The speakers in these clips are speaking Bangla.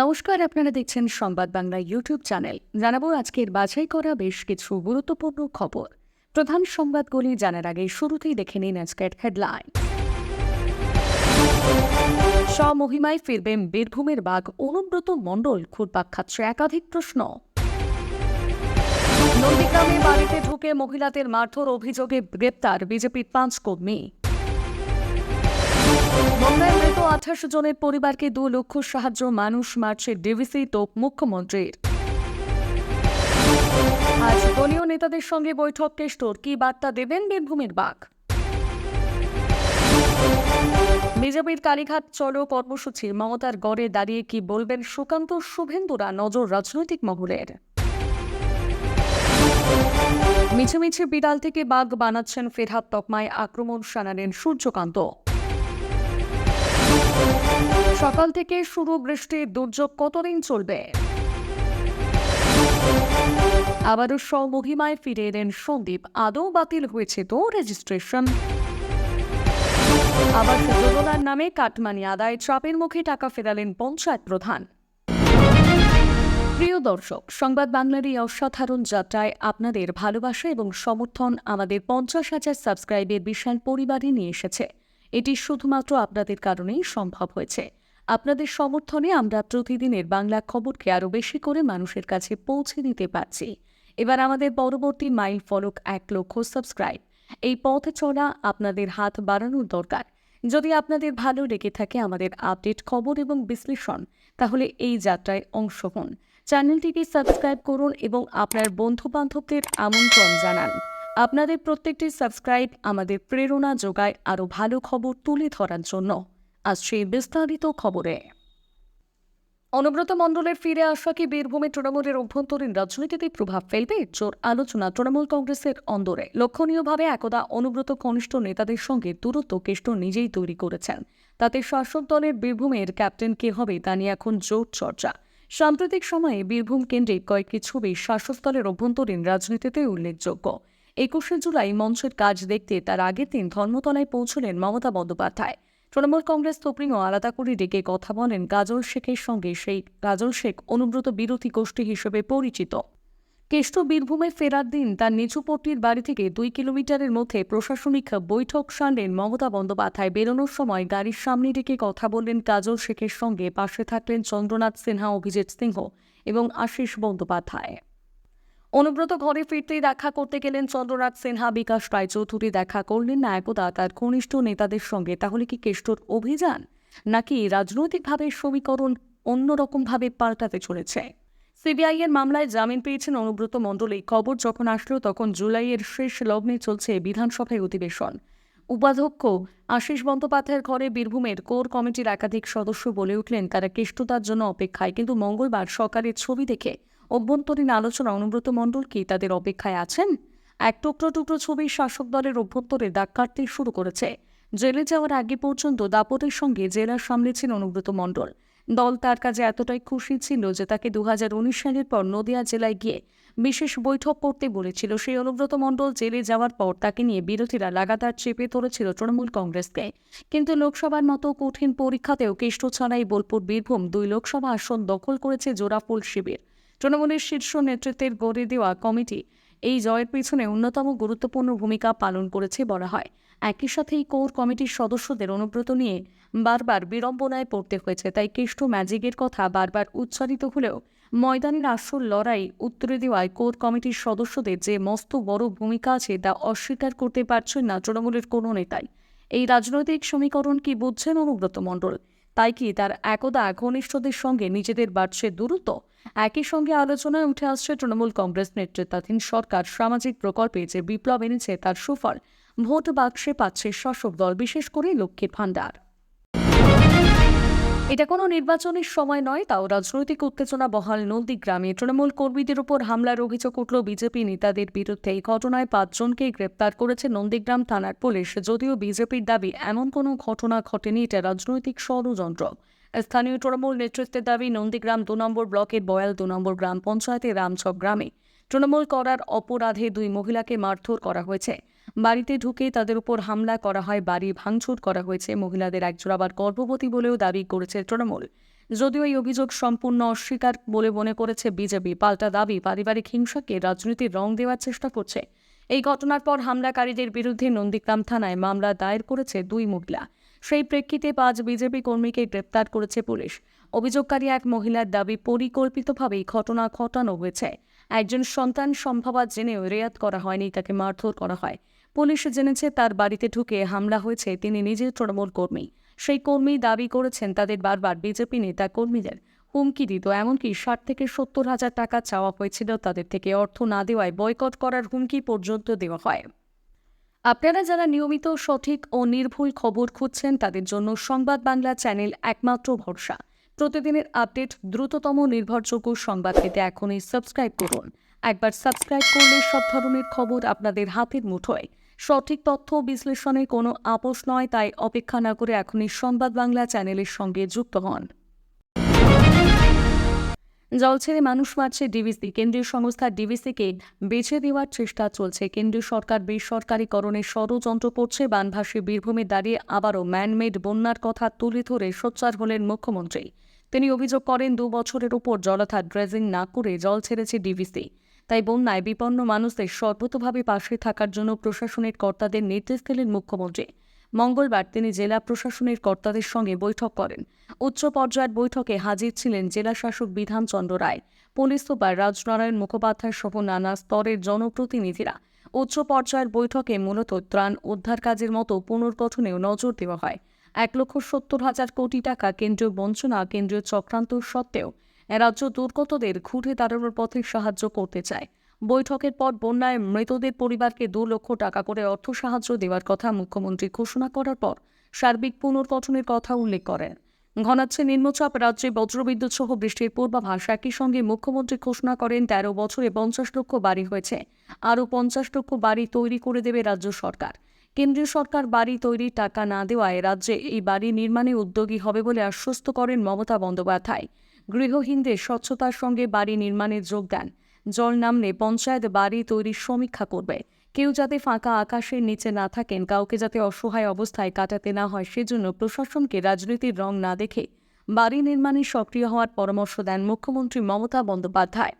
নমস্কার, আপনারা দেখছেন সংবাদ বাংলা ইউটিউব চ্যানেল। জানাব আজকের বাছাই করা বেশ কিছু গুরুত্বপূর্ণ খবর। প্রধান সংবাদগুলি জানার আগে শুরুতেই দেখে নিন আজকের হেডলাইন। স্বমহিমায় ফিরবেন বীরভূমের বাঘ অনুব্রত মণ্ডল, খুরপাক খাচ্ছে একাধিক প্রশ্ন। নন্দীগ্রামে বাড়িতে ঢুকে মহিলাদের মারধর অভিযোগে গ্রেপ্তার বিজেপির পাঁচ কর্মী। আঠাশ জনের পরিবারকে দু লক্ষ সাহায্য মানুষ ডিভিসি মুখ্যমন্ত্রীর। আজ দলীয় নেতাদের সঙ্গে বৈঠক কি বার্তা দেবেন বীরভূমের বাঘ? বিজেপির কালীঘাট চলো কর্মসূচি মমতার গড়ে দাঁড়িয়ে কি বলবেন সুকান্ত শুভেন্দুরা নজর রাজনৈতিক মহলের? মিছে মিছে বিড়াল থেকে বাঘ বানাচ্ছেন ফেরহাত তকমায় আক্রমণ শানালেন সূর্যকান্ত। সকাল থেকে শুরু বৃষ্টির দুর্যোগ কতদিন চলবে? আবারও স্বমহিমায় ফিরে এলেন সন্দীপ। আদৌ বাতিল হয়েছে তো রেজিস্ট্রেশন আবার যোজনার নামে কাটমানি আদায়, চাপের মুখে টাকা ফেরালেন পঞ্চায়েত প্রধান। প্রিয় দর্শক, সংবাদ বাংলার এই অসাধারণ যাত্রায় আপনাদের ভালোবাসা এবং সমর্থন আমাদের পঞ্চাশ হাজার সাবস্ক্রাইবের বিশাল পরিবারে নিয়ে এসেছে। এটি শুধুমাত্র আপনাদের কারণেই সম্ভব হয়েছে। আপনাদের সমর্থনে আমরা প্রতিদিনের বাংলা খবরকে আরও বেশি করে মানুষের কাছে পৌঁছে দিতে পারছি। এবার আমাদের পরবর্তী মাইল ফলক এক লক্ষ সাবস্ক্রাইব। এই পথে চলা আপনাদের হাত বাড়ানোর দরকার। যদি আপনাদের ভালো লেগে থাকে আমাদের আপডেট খবর এবং বিশ্লেষণ, তাহলে এই যাত্রায় অংশ হন। চ্যানেলটিকে সাবস্ক্রাইব করুন এবং আপনার বন্ধু বান্ধবদের আমন্ত্রণ জানান। আপনাদের প্রত্যেকটি সাবস্ক্রাইব আমাদের প্রেরণা যোগায় আরও ভালো খবর তুলে ধরার জন্য। আজ সেই বিস্তারিত খবরে। অনুব্রত মণ্ডলের ফিরে আসা কি বীরভূমে তৃণমূলের অভ্যন্তরীণ রাজনীতিতে প্রভাব ফেলবে? জোর আলোচনা তৃণমূল কংগ্রেসের অন্দরে। লক্ষণীয়ভাবে একদা অনুব্রত কনিষ্ঠ নেতাদের সঙ্গে দূরত্ব কেষ্ট নিজেই তৈরি করেছেন। তাতে শাসক দলের বীরভূমের ক্যাপ্টেন কে হবে তা নিয়ে এখন জোর চর্চা। সাম্প্রতিক সময়ে বীরভূম কেন্দ্রে কয়েকটি ছবি শাসক দলের অভ্যন্তরীণ রাজনীতিতে উল্লেখযোগ্য। একুশে জুলাই মঞ্চের কাজ দেখতে তার আগের দিন ধর্মতলায় পৌঁছলেন মমতা বন্দ্যোপাধ্যায়। তৃণমূল কংগ্রেস সুপ্রিমো আলাদা করে ডেকে কথা বলেন গাজল শেখের সঙ্গে সেই গাজল শেখ অনুব্রত বিরোধী গোষ্ঠী হিসেবে পরিচিত। কেষ্ট বীরভূমে ফেরার দিন তার নিচুপট্টির বাড়ি থেকে দুই কিলোমিটারের মধ্যে প্রশাসনিক বৈঠক সারলেন মমতা বন্দ্যোপাধ্যায়। বেরোনোর সময় গাড়ির সামনে ডেকে কথা বললেন কাজল শেখের সঙ্গে। পাশে থাকলেন চন্দ্রনাথ সিনহা, অভিজিৎ সিংহ এবং আশিস বন্দ্যোপাধ্যায়। অনুব্রত ঘরে ফিরতেই দেখা করতে গেলেন চন্দ্রনাথ সিনহা, বিকাশ রায়চৌধুরী দেখা করলেন না একদা তার ঘনিষ্ঠ নেতাদের সঙ্গে। তাহলে কি কেষ্টর অভিযান? নাকি রাজনৈতিকভাবে সমীকরণ অন্যরকমভাবে পাল্টাতে চলেছে? সিবিআই এর মামলায় জামিন পেয়েছেন অনুব্রত মণ্ডল এই খবর যখন আসলো, তখন জুলাইয়ের শেষ লগ্নে চলছে বিধানসভায় অধিবেশন। উপাধ্যক্ষ আশিস বন্দ্যোপাধ্যায়ের ঘরে বীরভূমের কোর কমিটির একাধিক সদস্য বলে উঠলেন, তারা কেষ্টতার জন্য অপেক্ষায়। কিন্তু মঙ্গলবার সকালের ছবি দেখে অভ্যন্তরীণ আলোচনা অনুব্রত মণ্ডল কি তাদের অপেক্ষায় আছেন? এক টুকরো টুকরো ছবি শাসক দলের অভ্যন্তরে দাগ কাটতে শুরু করেছে। জেলে যাওয়ার আগে পর্যন্ত দাপটের সঙ্গে জেলার সামলেছেন অনুব্রত মণ্ডল। দল তার কাজে এতটাই খুশি ছিল যে তাকে দুহাজার উনিশ সালের পর নদিয়া জেলায় গিয়ে বিশেষ বৈঠক করতে বলেছিল। সেই অনুব্রত মণ্ডল জেলে যাওয়ার পর তাকে নিয়ে বিরোধীরা লাগাতার চেপে ধরেছিল তৃণমূল কংগ্রেসকে। কিন্তু লোকসভার মতো কঠিন পরীক্ষাতেও কেষ্ট ছাড়াই বোলপুর বীরভূম দুই লোকসভা আসন দখল করেছে জোড়াফুল শিবির। তৃণমূলের শীর্ষ নেতৃত্বের গড়ে দেওয়া কমিটি এই জয়ের পিছনে অন্যতম গুরুত্বপূর্ণ ভূমিকা পালন করেছে বলা হয়। একই সাথে এই কোর কমিটির সদস্যদের অনুব্রত নিয়ে বারবার বিড়ম্বনায় পড়তে হয়েছে, তাই কেষ্ট ম্যাজিকের কথা বারবার উচ্চারিত হলেও ময়দানের আসল লড়াই উত্তরে দেওয়ায় কোর কমিটির সদস্যদের যে মস্ত বড় ভূমিকা আছে তা অস্বীকার করতে পারছেন না তৃণমূলের কোনো নেতাই। এই রাজনৈতিক সমীকরণ কি বুঝছেন অনুব্রত মণ্ডল? তাই কি তার একদা ঘনিষ্ঠদের সঙ্গে নিজেদের বাড়ছে দূরত্ব? একই সঙ্গে আলোচনায় উঠে আসছে তৃণমূল কংগ্রেস নেতৃত্বাধীন সরকার। সামাজিক প্রকল্পে যে বিপ্লব এনেছে, তার সুফল ভোট বাক্সে পাচ্ছে শাসক দল, বিশেষ করে লক্ষ্মীর ভাণ্ডার। এটা কোনো নির্বাচনের সময় নয়, তাও রাজনৈতিক উত্তেজনা বহাল নন্দীগ্রামে। তৃণমূল কর্মীদের উপর হামলার অভিযোগ উঠল বিজেপি নেতাদের বিরুদ্ধে। এই ঘটনায় পাঁচজনকে গ্রেপ্তার করেছে নন্দীগ্রাম থানার পুলিশ। যদিও বিজেপির দাবি, এমন কোনো ঘটনা ঘটেনি, এটা রাজনৈতিক ষড়যন্ত্র। স্থানীয় তৃণমূল নেতৃত্বের দাবি, নন্দীগ্রাম দু নম্বর ব্লকের বয়াল দু নম্বর গ্রাম পঞ্চায়েতের রামছক গ্রামে তৃণমূল করার অপরাধে দুই মহিলাকে মারধর করা হয়েছে। বাড়িতে ঢুকে তাদের উপর হামলা করা হয়, বাড়ি ভাঙচুর করা হয়েছে। মহিলাদের একজন আবার গর্ভবতী বলেও দাবি করেছে তৃণমূল। যদিও এই অভিযোগ সম্পূর্ণ অস্বীকার বলে মনে করেছে বিজেপি, পাল্টা দাবি, পারিবারিক হিংসাকে রাজনীতির রং দেওয়ার চেষ্টা করছে। এই ঘটনার পর হামলাকারীদের বিরুদ্ধে নন্দীগ্রাম থানায় মামলা দায়ের করেছে দুই মহিলা। সেই প্রেক্ষিতে পাঁচ বিজেপি কর্মীকে গ্রেপ্তার করেছে পুলিশ। অভিযোগকারী এক মহিলার দাবি পরিকল্পিতভাবে এই ঘটনা ঘটানো হয়েছে। একজন সন্তান সম্ভবা জেনেও রেয়াত করা হয়নি, তাকে মারধর করা হয়। পুলিশ জেনেছে তার বাড়িতে ঢুকে হামলা হয়েছে, তিনি নিজের তৃণমূল কর্মী। সেই কর্মী দাবি করেছেন, তাদের বারবার বিজেপি নেতা কর্মীদের হুমকি দিত, এমনকি ষাট থেকে সত্তর হাজার টাকা চাওয়া হয়েছিল তাদের থেকে। অর্থ না দেওয়ায় বয়কট করার হুমকি পর্যন্ত দেওয়া হয়। আপনারা যারা নিয়মিত সঠিক ও নির্ভুল খবর খুঁজছেন, তাদের জন্য সংবাদ বাংলা চ্যানেল একমাত্র ভরসা। প্রতিদিনের আপডেট দ্রুততম নির্ভরযোগ্য সংবাদ পেতে এখনই সাবস্ক্রাইব করুন। একবার সাবস্ক্রাইব করলে সব ধরনের খবর আপনাদের হাতের মুঠোয়। সঠিক তথ্য বিশ্লেষণে কোনো আপোষ নয়, তাই অপেক্ষা না করে এখনই সংবাদ বাংলা চ্যানেলের সঙ্গে যুক্ত হন। জল ছেড়ে মানুষ মারছে ডিভিসি কেন্দ্রীয় সংস্থা ডিভিসিকে বেছে দেওয়ার চেষ্টা চলছে। কেন্দ্রীয় সরকার বেসরকারীকরণের ষড়যন্ত্র করছে, বানভাসী বীরভূমে দাঁড়িয়ে আবারও ম্যানমেড বন্যার কথা তুলে ধরে সোচ্চার হলেন মুখ্যমন্ত্রী। তিনি অভিযোগ করেন, দু বছরের উপর জলাধার ড্রেজিং না করে জল ছেড়েছে ডিভিসি তাই বন্যায় বিপন্ন মানুষদের সর্বতভাবে পাশে থাকার জন্য প্রশাসনের কর্তাদের নির্দেশ দিলেন মুখ্যমন্ত্রী। মঙ্গলবার তিনি জেলা প্রশাসনের কর্তাদের সঙ্গে বৈঠক করেন। উচ্চ পর্যায়ের বৈঠকে হাজির ছিলেন জেলা শাসক বিধানচন্দ্র রায়। পুলিশ সুপার রাজনারায়ণ মুখোপাধ্যায় সহ নানা স্তরের জনপ্রতিনিধিরা উচ্চ পর্যায়ের বৈঠকে মূলত ত্রাণ উদ্ধার কাজের মতো পুনর্গঠনেও নজর দেওয়া হয়। এক লক্ষ সত্তর হাজার কোটি টাকা কেন্দ্রীয় বঞ্চনা, কেন্দ্রীয় চক্রান্ত সত্ত্বেও রাজ্য দুর্গতদের ঘুরে দাঁড়ানোর পথে সাহায্য করতে চায়। বৈঠকের পর বন্যায় মৃতদের পরিবারকে দু লক্ষ টাকা করে অর্থ সাহায্য দেওয়ার কথা মুখ্যমন্ত্রী ঘোষণা করার পর সার্বিক পুনর্গঠনের কথা উল্লেখ করেন। ঘনাচ্ছে নিম্নচাপ, রাজ্যে বজ্রবিদ্যুৎ সহ বৃষ্টির পূর্বাভাস একই সঙ্গে মুখ্যমন্ত্রী ঘোষণা করেন, তেরো বছরে পঞ্চাশ লক্ষ বাড়ি হয়েছে। আরও পঞ্চাশ লক্ষ বাড়ি তৈরি করে দেবে রাজ্য সরকার। কেন্দ্রীয় সরকার বাড়ি তৈরির টাকা না দেওয়ায় রাজ্যে এই বাড়ি নির্মাণে উদ্যোগী হবে বলে আশ্বস্ত করেন মমতা বন্দ্যোপাধ্যায়। গৃহহীনদের স্বচ্ছতার সঙ্গে বাড়ি নির্মাণে যোগ দেন। জল নামলে পঞ্চায়েত বাড়ি তৈরির সমীক্ষা করবে। কেউ যাতে ফাঁকা আকাশের নিচে না থাকেন, কাউকে যাতে অসহায় অবস্থায় কাটাতে না হয়, সেজন্য প্রশাসনকে রাজনীতির রং না দেখে বাড়ি নির্মাণে সক্রিয় হওয়ার পরামর্শ দেন মুখ্যমন্ত্রী মমতা বন্দ্যোপাধ্যায়।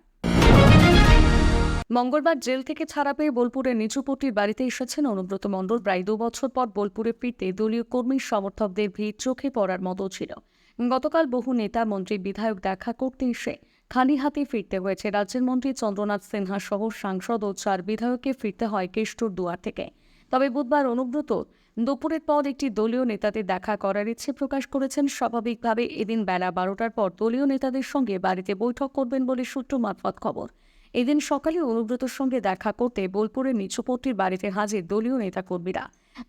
মঙ্গলবার জেল থেকে ছাড়া পেয়ে বোলপুরের নিচুপট্টির বাড়িতে এসেছেন অনুব্রত মণ্ডল। প্রায় বছর পর বোলপুরে ফিরতে দলীয় কর্মী সমর্থকদের ভিড় চোখে পড়ার মতো ছিল। গতকাল বহু নেতা, মন্ত্রী, বিধায়ক দেখা করতে এসে খালি হাতে ফিরতে হয়েছে। রাজ্যের মন্ত্রী চন্দ্রনাথ সিনহা সহ সাংসদ ও চার বিধায়ককে ফিরতে হয় কেষ্টুর দুয়ার থেকে। তবে বুধবার অনুব্রত দুপুরের পর একটি দলীয় নেতাদের দেখা করার ইচ্ছে প্রকাশ করেছেন। স্বাভাবিকভাবে এদিন বেলা বারোটার পর দলীয় নেতাদের সঙ্গে বাড়িতে বৈঠক করবেন বলে সূত্র মারফত খবর। এদিন সকালে অনুব্রতর সঙ্গে দেখা করতে বোলপুরের নিচুপট্টির বাড়িতে হাজির দলীয় নেতাকর্মীরা।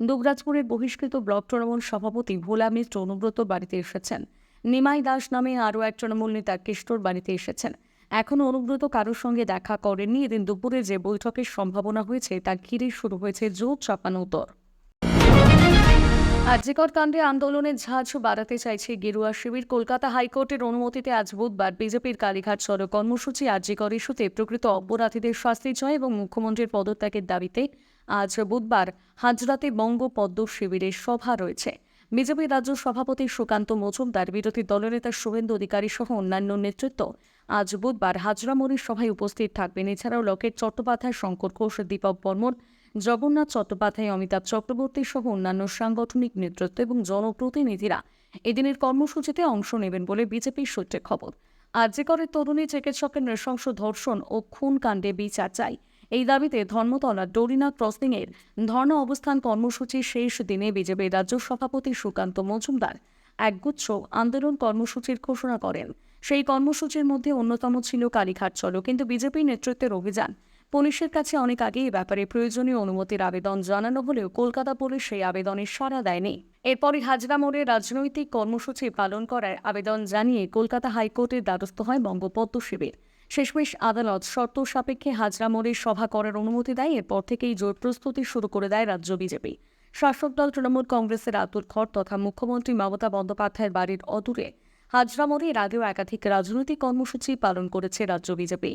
দুবরাজপুরের বহিষ্কৃত ব্লক তৃণমূল সভাপতি ভোলা মিত্র অনুব্রত বাড়িতে এসেছেন। নিমাই দাস নামে আরও এক তৃণমূল নেতা কেষ্টর বাড়িতে এসেছেন। এখনও অনুব্রত কারোর সঙ্গে দেখা করেননি। এদিন দুপুরে যে বৈঠকের সম্ভাবনা হয়েছে, তা ঘিরে শুরু হয়েছে জোর চাপানো উত্তর। আর্যিকর কাণ্ডে আন্দোলনের ঝাঁঝ বাড়াতে চাইছে গেরুয়া শিবির। কলকাতা হাইকোর্টের অনুমতিতে আজ বুধবার বিজেপির কালীঘাট সড়ক কর্মসূচি আর্যিকর ইস্যুতে প্রকৃত অপরাধীদের শাস্তি চায় এবং মুখ্যমন্ত্রীর পদত্যাগের দাবিতে আজ বুধবার হাজরাতে বঙ্গপদ্ম শিবিরের সভা রয়েছে। বিজেপি রাজ্য সভাপতি সুকান্ত মজুমদার, বিরোধী দলনেতা শুভেন্দু অধিকারী সহ অন্যান্য নেতৃত্ব আজ বুধবার হাজরামরির সভায় উপস্থিত থাকবেন। এছাড়াও লকেট চট্টোপাধ্যায়, শঙ্কর ঘোষ, দীপক বর্মন, জগন্নাথ চট্টোপাধ্যায়, অমিতাভ চক্রবর্তী সহ অন্যান্য সাংগঠনিক নেতৃত্ব এবং জনপ্রতিনিধিরা এদিনের কর্মসূচিতে অংশ নেবেন বলে বিজেপির সূত্রে খবর। আর আর্যিকরের তরুণী চিকিৎসকের নৃশংস ধর্ষণ ও খুন কাণ্ডে বিচার চাই। এই দাবিতে ধর্মতলা ডোরিনা ক্রসিংয়ের ধর্ণা অবস্থান কর্মসূচির শেষ দিনে বিজেপির রাজ্য সভাপতি সুকান্ত মজুমদার একগুচ্ছ আন্দোলন কর্মসূচির ঘোষণা করেন। সেই কর্মসূচির মধ্যে অন্যতম ছিল কালীঘাট চলো, কিন্তু বিজেপি নেতৃত্বের অভিযান। পুলিশের কাছে অনেক আগে এ ব্যাপারে প্রয়োজনীয় অনুমতির আবেদন জানানো হলেও কলকাতা পুলিশ সেই আবেদনের সাড়া দেয়নি। এরপরই হাজরা মোড়ে রাজনৈতিক কর্মসূচি পালন করার আবেদন জানিয়ে কলকাতা হাইকোর্টের দ্বারস্থ হয় বঙ্গপদ্ম শিবির। শেষমেশ আদালত শর্ত সাপেক্ষে হাজরা মোড়ে সভা করার অনুমতি দেয়। এরপর থেকেই জোর প্রস্তুতি শুরু করে দেয় রাজ্য বিজেপি। শাসক দল তৃণমূল কংগ্রেসের আতুর খড় তথা মুখ্যমন্ত্রী মমতা বন্দ্যোপাধ্যায়ের বাড়ির অদূরে হাজরা মোড়ে এর আগেও একাধিক রাজনৈতিক কর্মসূচি পালন করেছে রাজ্য বিজেপি।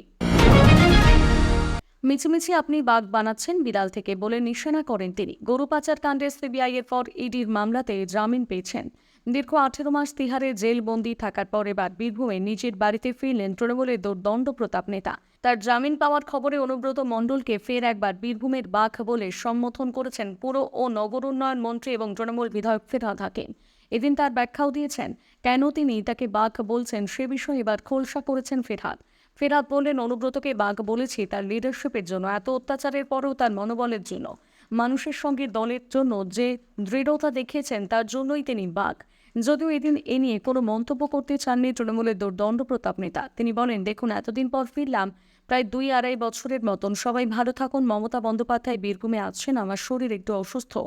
মিছিমিছি আপনি বাঘ বানাচ্ছেন, বিড়াল থেকে বলে নিশানা করেন তিনি। গরু পাচার কাণ্ডে সিবিআই এর পর ইডির মামলাতে জামিন পেয়েছেন। দীর্ঘ আঠেরো মাস তিহারে জেলবন্দি থাকার পর এবার বীরভূমে নিজের বাড়িতে ফিরলেন তৃণমূলের দুর্দণ্ড প্রতাপ নেতা। তার জামিন পাওয়ার খবরে অনুব্রত মণ্ডলকে ফের একবার বীরভূমের বাঘ বলে সম্বোধন করেছেন পুর ও নগর উন্নয়ন মন্ত্রী এবং তৃণমূল বিধায়ক ফেরহাদ হাকিম। এদিন তার ব্যাখ্যাও দিয়েছেন, কেন তিনি তাকে বাঘ বলছেন সে বিষয়ে এবার খোলসা করেছেন ফেরহাদ। ফেরহাদ বললেন, অনুব্রতকে বাঘ বলেছি, তার লিডারশিপের জন্য, এত অত্যাচারের পরেও তার মনোবলের জন্য। মানুষের সঙ্গে দলের জন্য যে দৃঢ়তা দেখিয়েছেন, তার জন্যই তিনি বাঘ। যদিও এদিন এ নিয়ে কোনো মন্তব্য করতে চাননি তৃণমূলের দুর্দণ্ড প্রতাপ নেতা। তিনি বলেন, দেখুন, এতদিন পর ফিরলাম। প্রায় দুই আড়াই বছরের মতন সবাই ভালো থাকুন। মমতা বন্দ্যোপাধ্যায় বীরভূমে আছেন। আমার শরীর একটু অসুস্থ।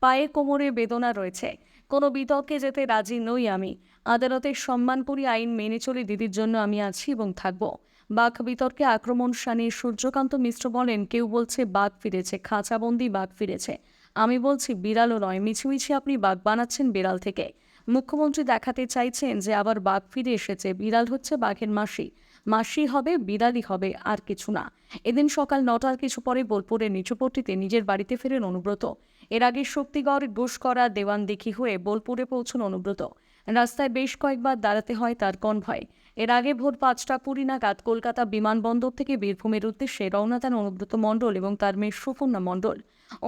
পায়ে কোমরে বেদনা রয়েছে। কোনো বিতর্কে যেতে রাজি নই আমি। আদালতের সম্মান করি আইন মেনে চলে, দিদির জন্য আমি আছি এবং থাকব। বাঘ বিতর্কে আক্রমণ শানিয়ে সূর্যকান্ত মিশ্র বলেন, কেউ বলছে বাঘ ফিরেছে, খাঁচাবন্দি বাঘ ফিরেছে। আমি বলছি, বিড়ালও নয়। মিছিমিছি আপনি বাঘ বানাচ্ছেন বিড়াল থেকে। মুখ্যমন্ত্রী দেখাতে চাইছেন যে আবার বাঘ ফিরে এসেছে। বিড়াল হচ্ছে বাঘের মাসি। মাসি হবে, বিড়ালই হবে, আর কিছু না। এদিন সকাল নটার কিছু পরে বোলপুরের নিচুপট্টিতে নিজের বাড়িতে ফেরেন অনুব্রত। এর আগে শক্তিগড় ঘুষকরা দেওয়ান দেখি হয়ে বোলপুরে পৌঁছন অনুব্রত। রাস্তায় বেশ কয়েকবার দাঁড়াতে হয় তার কনভয়। এর আগে ভোর পাঁচটা কুড়ি নাগাদ কলকাতা বিমানবন্দর থেকে বীরভূমের উদ্দেশ্যে রওনা দেন অনুব্রত মণ্ডল এবং তার মেয়ে সুপর্ণা মণ্ডল।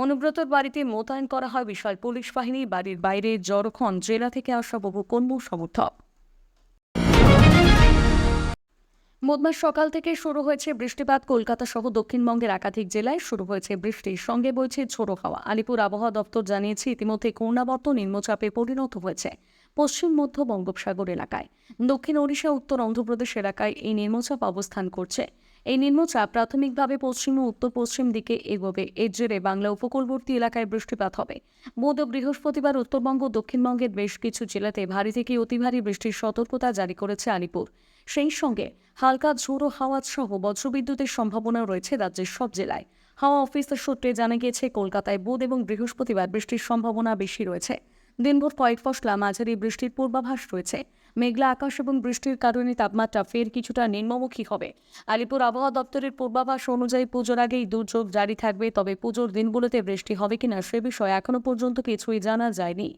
অনুব্রতর বাড়িতে মোতায়েন করা হয় বিশাল পুলিশ বাহিনী। বাড়ির বাইরে জড়ক্ষণ জেলা থেকে আসা বহু কর্ম সমর্থক। বুধবার সকাল থেকে শুরু হয়েছে বৃষ্টিপাত। কলকাতা সহ দক্ষিণবঙ্গের একাধিক জেলায় শুরু হয়েছে বৃষ্টির সঙ্গে বইছে ঝোড়ো হাওয়া। আলিপুর আবহাওয়া দপ্তর জানিয়েছে, ইতিমধ্যে কর্ণাবর্ত নিম্নচাপে পরিণত হয়েছে। পশ্চিম মধ্য বঙ্গোপসাগর এলাকায়। দক্ষিণ ওড়িশা, উত্তর অন্ধ্রপ্রদেশ এলাকায় এই নিম্নচাপ অবস্থান করছে। এই নিম্নচাপ প্রাথমিকভাবে পশ্চিম ও উত্তর পশ্চিম দিকে এগোবে। এর জেরে বাংলা উপকূলবর্তী এলাকায় বৃষ্টিপাত হবে। বুধ ও বৃহস্পতিবার উত্তরবঙ্গ দক্ষিণবঙ্গের বেশ কিছু জেলাতে ভারী থেকে অতি ভারী বৃষ্টির সতর্কতা জারি করেছে আলিপুর। সেই সঙ্গে হালকা ঝোড়ো হাওয়া সহ বজ্রবিদ্যুতের সম্ভাবনা রয়েছে রাজ্যের সব জেলায়। হাওয়া অফিসের সূত্রে জানা গিয়েছে, কলকাতায় বুধ এবং বৃহস্পতিবার বৃষ্টির সম্ভাবনা বেশি রয়েছে। দিনভর কয়েক ফসলা মাঝারি বৃষ্টির পূর্বাভাস রয়েছে। মেঘলা আকাশ এবং বৃষ্টির কারণে তাপমাত্রা ফের কিছুটা নিম্নমুখী হবে। আলিপুর আবহাওয়া দপ্তরের পূর্বাভাস অনুযায়ী পুজোর আগেই দুর্যোগ জারি থাকবে, তবে পুজোর দিনগুলোতে বৃষ্টি হবে কিনা সে বিষয়ে এখনও পর্যন্ত কিছুই জানা যায়নি।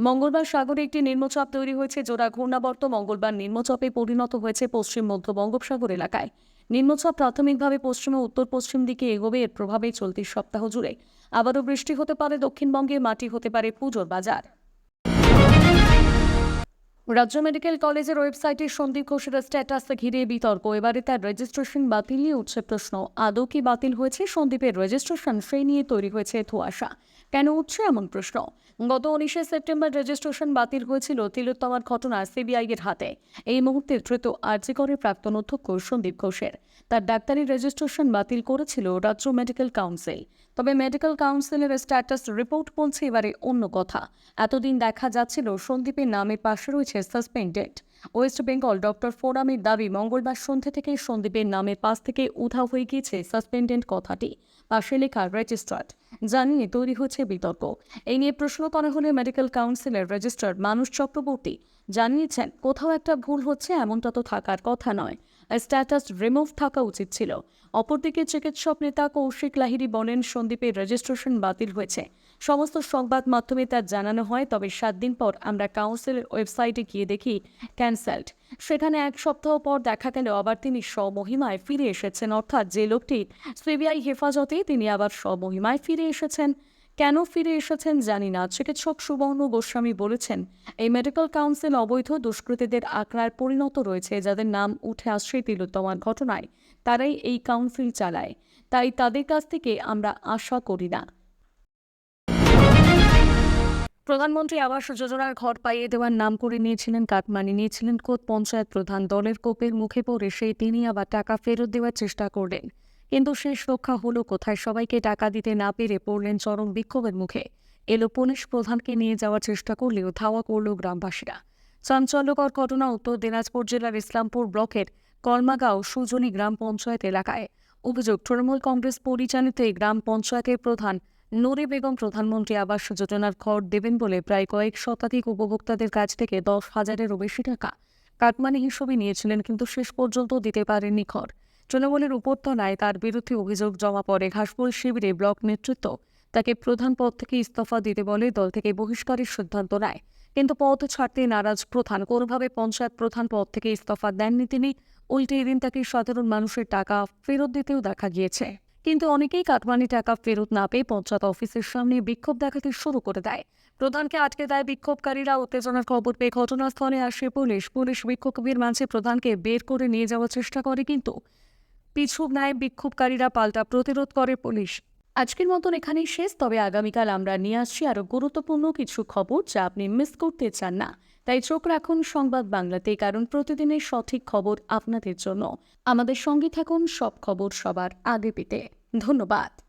মঙ্গলবার সাগরে একটি নিম্নচাপ তৈরি হয়েছে, জোড়া ঘূর্ণাবর্ত মঙ্গলবার নিম্নচাপে পরিণত হয়েছে পশ্চিম মধ্য বঙ্গোপসাগর এলাকায়। নিম্নচাপ প্রাথমিকভাবে পশ্চিম ও উত্তর পশ্চিম দিকে এগোবে। এর প্রভাবে চলতি সপ্তাহ জুড়ে আবারও বৃষ্টি হতে পারে। দক্ষিণবঙ্গে মাটি হতে পারে পুজোর বাজার। রাজ্য মেডিকেল কলেজের ওয়েবসাইটে সন্দীপ ঘোষের স্ট্যাটাস ঘিরে বিতর্ক। এবারে তার রেজিস্ট্রেশন বাতিল নিয়ে উঠছে প্রশ্ন। আদৌ কি বাতিল হয়েছে সন্দীপের রেজিস্ট্রেশন সেই নিয়ে তৈরি হয়েছে ধোঁয়াশা। কেন উঠছে এমন প্রশ্ন? গত উনিশে সেপ্টেম্বর রেজিস্ট্রেশন বাতিল হয়েছিল তিলোত্তমার ঘটনা সিবিআই এর হাতে। এই মুহূর্তে ধৃত আর্জিকরের প্রাক্তন অধ্যক্ষ সন্দীপ ঘোষের। তার ডাক্তারি রেজিস্ট্রেশন বাতিল করেছিল রাজ্য মেডিকেল কাউন্সিল তবে মেডিকেল কাউন্সিলের স্ট্যাটাস রিপোর্ট বলছে এবারে অন্য কথা। এতদিন দেখা যাচ্ছিল সন্দীপের নামের পাশে রয়েছে সাসপেন্ডেড। ওয়েস্ট বেঙ্গল ডক্টর ফোরামের দাবি, মঙ্গলবার সন্ধ্যে থেকে সন্দীপের নামের পাশ থেকে উধাও হয়ে গিয়েছে সাসপেন্ডেন্ট কথাটি। পাশে লেখা, রেজিস্টার্ড। জানিয়ে তৈরি হচ্ছে বিতর্ক। এই নিয়ে প্রশ্ন করা হলে মেডিকেল কাউন্সিলের রেজিস্ট্রার মানুষ চক্রবর্তী জানিয়েছেন, কোথাও একটা ভুল হচ্ছে, এমনটা তো থাকার কথা নয়। স্ট্যাটাস রিমুভ থাকা উচিত ছিল। অপরদিকে চিকিৎসক নেতা কৌশিক লাহিড়ী বলেন, সন্দীপের রেজিস্ট্রেশন বাতিল হয়েছে। সমস্ত সংবাদ মাধ্যমে তা জানানো হয়, তবে সাত দিন পর আমরা কাউন্সিলের ওয়েবসাইটে গিয়ে দেখি ক্যান্সেলড সেখানে এক সপ্তাহ পর দেখা গেল, আবার তিনি স্বমহিমায় ফিরে এসেছেন। অর্থাৎ যে লোকটি সিবিআই হেফাজতে, তিনি আবার স্বমহিমায় ফিরে এসেছেন। কেন ফিরে এসেছেন জানি না। চিকিৎসক সুবর্ণ গোস্বামী বলেছেন, এই মেডিকেল কাউন্সিল অবৈধ দুষ্কৃতীদের আঁকড়ার পরিণত রয়েছে, যাদের নাম উঠে আসছে তিলোত্তমার ঘটনায়। তারাই এই কাউন্সিল চালায়। তাই তাদের কাছ থেকে আমরা আশা করি না। প্রধানমন্ত্রী আবাস যোজনার ঘর পাইয়ে দেওয়ার নাম করে নিয়েছিলেন কাটমানি। নিয়েছিলেন কোত পঞ্চায়েত প্রধান দলের কোপের মুখে পড়ে সেই তিনি আবার টাকা ফেরত দেওয়ার চেষ্টা করলেন। কিন্তু শেষ রক্ষা হলো কোথায়? সবাইকে টাকা দিতে না পেরে পড়লেন চরম বিক্ষোভের মুখে। এলো পুলিশ প্রধানকে নিয়ে যাওয়ার চেষ্টা করলেও ধাওয়া করল গ্রামবাসীরা। চাঞ্চল্যকর ঘটনা উত্তর দিনাজপুর জেলার ইসলামপুর ব্লকের কলমাগাঁও সুজনী গ্রাম পঞ্চায়েত এলাকায়। অভিযোগ, তৃণমূল কংগ্রেস পরিচালিত এই গ্রাম পঞ্চায়েতের প্রধান নুরি বেগম প্রধানমন্ত্রী আবাস যোজনার ঘর দেবেন বলে প্রায় কয়েক শতাধিক উপভোক্তাদের কাছ থেকে দশ হাজারেরও বেশি টাকা কাটমানি হিসেবে নিয়েছিলেন কিন্তু শেষ পর্যন্ত দিতে পারেননি ঘর। তৃণমূলের উপরতলায় তার বিরুদ্ধে অভিযোগ জমা পড়ে ঘাসফুল শিবিরে ব্লক নেতৃত্ব তাকে প্রধান পদ থেকে ইস্তফা দিতে বলে দল থেকে বহিষ্কারের সিদ্ধান্ত নেয়। কিন্তু পদ ছাড়তে নারাজ প্রধান, কোনোভাবে পঞ্চায়েত প্রধান পদ থেকে ইস্তফা দেননি তিনি, উল্টে এদিন তাকে সাধারণ মানুষের টাকা ফেরত দিতেও দেখা গিয়েছে। কিন্তু অনেকেই কাটমানি টাকা ফেরত না পেয়ে পঞ্চায়েত অফিসের সামনে বিক্ষোভ দেখাতে শুরু করে দেয়। প্রধানকে আটকে দেয় বিক্ষোভকারীরা, উত্তেজনার খবর পেয়ে ঘটনাস্থলে আসে পুলিশ। পুলিশ বিক্ষোভের মাঝে প্রধানকে বের করে নিয়ে যাওয়ার চেষ্টা করে কিন্তু পিছু নেয় বিক্ষোভকারীরা পাল্টা প্রতিরোধ করে পুলিশ। আজকের মতন এখানেই শেষ, তবে আগামীকাল আমরা নিয়ে আসছি আরও গুরুত্বপূর্ণ কিছু খবর যা আপনি মিস করতে চান না। তাই চোখ রাখুন সংবাদ বাংলাতে, কারণ প্রতিদিনের সঠিক খবর আপনাদের জন্য। আমাদের সঙ্গে থাকুন, সব খবর সবার আগে পেতে। ধন্যবাদ।